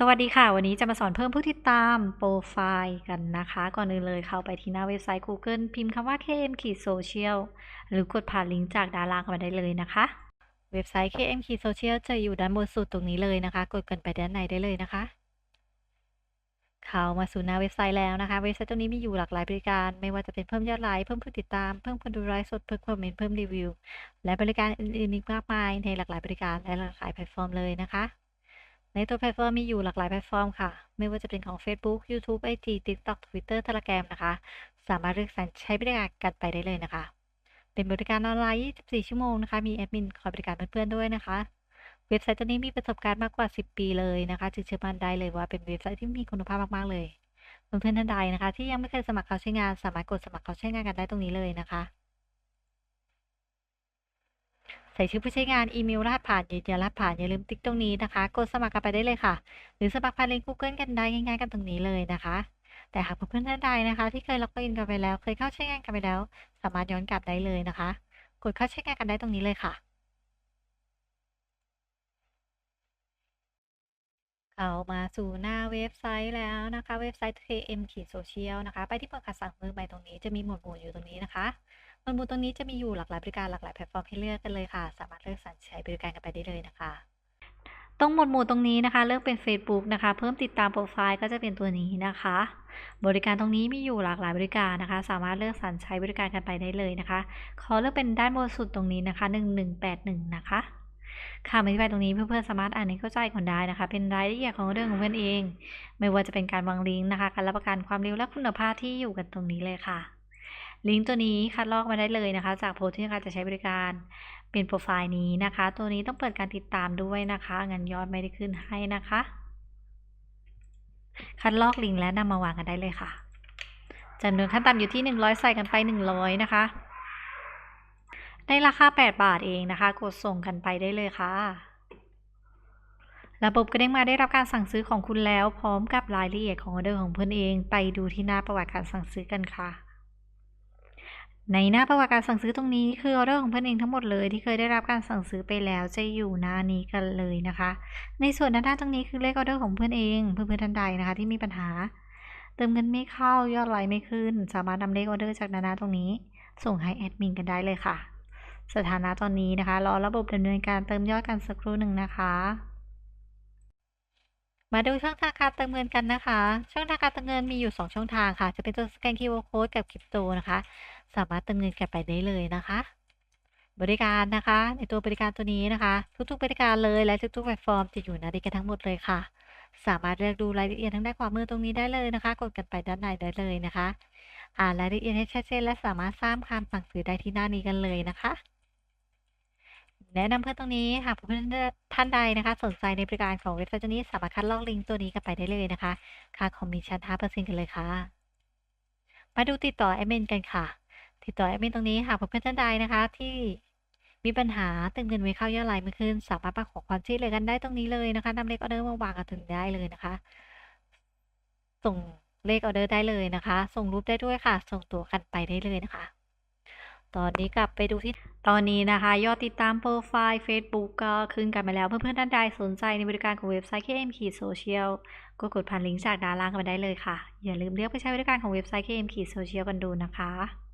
สวัสดีค่ะ วันนี้จะมาสอนเพิ่มผู้ติดตามโปรไฟล์กันนะคะ ก่อนอื่นเลยเข้าไปที่หน้าเว็บไซต์ Google พิมพ์คำว่า KM ขีดโซเชียลหรือกดผ่านลิงก์จากด้านล่างเข้ามาได้เลยนะคะ เว็บไซต์ KM ขีดโซเชียลจะอยู่ด้านบนสุดตรงนี้เลยนะคะ กดกันไปด้านในได้เลยนะคะ เข้ามาสู่หน้าเว็บไซต์แล้วนะคะ เว็บไซต์ตรงนี้มีอยู่หลากหลายบริการ ไม่ว่าจะเป็นเพิ่มยอดไลค์เพิ่มผู้ติดตามเพิ่มคนดูไลฟ์สดเพิ่มคอมเมนต์เพิ่มรีวิวและบริการอื่นๆอีกมากมายในหลากหลายบริการและหลากหลายแพลตฟอร์มเลยนะคะ ในตัวแพลตฟอร์มมีอยู่หลากหลายแพลตฟอร์มค่ะ ไม่ว่าจะเป็นของ Facebook YouTube IG TikTok Twitter Telegram นะคะ สามารถเลือกสรรใช้บริการกันไปได้เลยนะคะ เป็นบริการออนไลน์ 24 ชั่วโมงนะคะ มีแอดมินคอยบริการเพื่อนๆด้วยนะคะ เว็บไซต์ตัวนี้มีประสบการณ์มากกว่า 10 ปีเลยนะคะจึงเชื่อมั่นได้เลยว่าเป็นเว็บไซต์ที่มีคุณภาพมากๆเลยเพื่อนๆท่านใดนะคะ ที่ยังไม่เคยสมัครเข้าใช้งาน สามารถกดสมัครเข้าใช้งานกันได้ตรงนี้เลยนะคะ ใส่ชื่อผู้ใช้งานอีเมลรหัสผ่านยืนยันรหัสผ่านอย่าลืมติ๊กตรงนี้นะคะ กดสมัครกันไปได้เลยค่ะ หรือสมัครผ่านลิงก์ Google กันได้ง่ายๆกันตรงนี้เลยนะคะ แต่หากเพื่อนๆท่านใดนะคะ ที่เคยล็อกอินกันไปแล้ว เคยเข้าใช้งานกันไปแล้ว สามารถย้อนกลับได้เลยนะคะ กดเข้าใช้งานกันได้ตรงนี้เลยค่ะเข้ามาสู่หน้าเว็บไซต์แล้วนะคะ เว็บไซต์ KM ขีดโซเชียลนะคะ ไปที่เปิดการสั่งมือใหม่ตรงนี้จะมีหมวดหมู่อยู่ตรงนี้นะคะ หมวดหมู่ตรงนี้จะมีอยู่หลากหลายบริการหลากหลายแพลตฟอร์มให้เลือกกันเลยค่ะ สามารถเลือกสรรใช้บริการกันไปได้เลยนะคะ ตรงหมวดหมู่ตรงนี้นะคะ เลือกเป็น Facebook นะคะ เพิ่มติดตามโปรไฟล์ก็จะเป็นตัวนี้นะคะ บริการตรงนี้มีอยู่หลากหลายบริการนะคะ สามารถเลือกสรรใช้บริการกันไปได้เลยนะคะขอเลือกเป็นด้านบนสุดตรงนี้นะคะ1181นะคะคำอธิบายตรงนี้เพื่อนๆสามารถอ่านให้เข้าใจก่อนได้นะคะ เป็นรายละเอียดของเรื่องของเพื่อนเอง ไม่ว่าจะเป็นการวางลิงก์นะคะ การรับประกันความเร็วและคุณภาพที่อยู่กันตรงนี้เลยค่ะ ลิงก์ตัวนี้คัดลอกมาได้เลยนะคะ จากโพสที่เราจะใช้บริการเป็นโปรไฟล์นี้นะคะ ตัวนี้ต้องเปิดการติดตามด้วยนะคะเงินยอดไม่ได้ขึ้นให้นะคะ คัดลอกลิงก์และนำมาวางกันได้เลยค่ะจำนวนขั้นต่ำอยู่ที่ 100 ใส่กันไป 100 นะคะ ในราคา 8 บาทเองนะคะ กดส่งกันไปได้เลยค่ะ ระบบกระเด้งมาได้รับการสั่งซื้อของคุณแล้ว พร้อมกับรายละเอียดของออเดอร์ของเพื่อนเอง ไปดูที่หน้าประวัติการสั่งซื้อกันค่ะ ในหน้าประวัติการสั่งซื้อตรงนี้คือออเดอร์ของเพื่อนเองทั้งหมดเลยที่เคยได้รับการสั่งซื้อไปแล้วจะอยู่หน้านี้กันเลยนะคะ ในส่วนด้านหน้าตรงนี้คือเลขออเดอร์ของเพื่อนเองเพื่อนๆท่านใดนะคะ ที่มีปัญหา เติมเงินไม่เข้ายอดไลค์ไม่ขึ้น สามารถนำเลขออเดอร์จากด้านหน้าตรงนี้ ส่งให้แอดมินกันได้เลยค่ะ สถานะตอนนี้นะคะรอระบบดำเนินการเติมยอดกันสักครู่หนึ่งนะคะ มาดูช่องทางการเติมเงินกันนะคะ ช่องทางการเติมเงินมีอยู่ 2 ช่องทางค่ะ จะเป็นตัวสแกน QR Code กับคริปโตนะคะ สามารถเติมเงินกันไปได้เลยนะคะ บริการนะคะ ในตัวบริการตัวนี้นะคะ ทุกๆบริการเลยและทุกๆแพลตฟอร์มจะอยู่ในนี้กันทั้งหมดเลยค่ะ สามารถเลือกดูรายละเอียดทางด้านขวามือตรงนี้ได้เลยนะคะ กดกันไปด้านในได้เลยนะคะ อ่านรายละเอียดให้ชัดเจนและสามารถสร้างคำสั่งซื้อได้ที่หน้านี้กันเลยนะคะ แนะนำเพื่อนตรงนี้หากเพื่อนท่านใดนะคะ สนใจในบริการของเว็บไซต์นี้สามารถคัดลอกลิงก์ตัวนี้กันไปได้เลยนะคะ ค่าคอมมิชชั่น5%กันเลยค่ะ มาดูติดต่อแอดมินกันค่ะ ติดต่อแอดมินตรงนี้หากเพื่อนท่านใดนะคะ ที่มีปัญหาติมเงินไว้เข้ายอดไลน์ไม่ขึ้น สามารถมาขอความช่วยเหลือกันได้ตรงนี้เลยนะคะนำเลขออเดอร์มาวางกันถึงได้เลยนะคะ ส่งเลขออเดอร์ได้เลยนะคะ ส่งรูปได้ด้วยค่ะ ส่งตัวกันไปได้เลยนะคะ ตอนนี้กลับไปดูที่ตอนนี้นะคะ ยอดติดตามโปรไฟล์ Facebook ก็ขึ้นกันมาแล้ว เพื่อนๆท่านใดสนใจในบริการของเว็บไซต์ KM ขีดโซเชียลก็กดผ่านลิงก์จากด้านล่างกันมาได้เลยค่ะ อย่าลืมเลือกไปใช้บริการของเว็บไซต์ KM ขีดโซเชียลกันดูนะคะ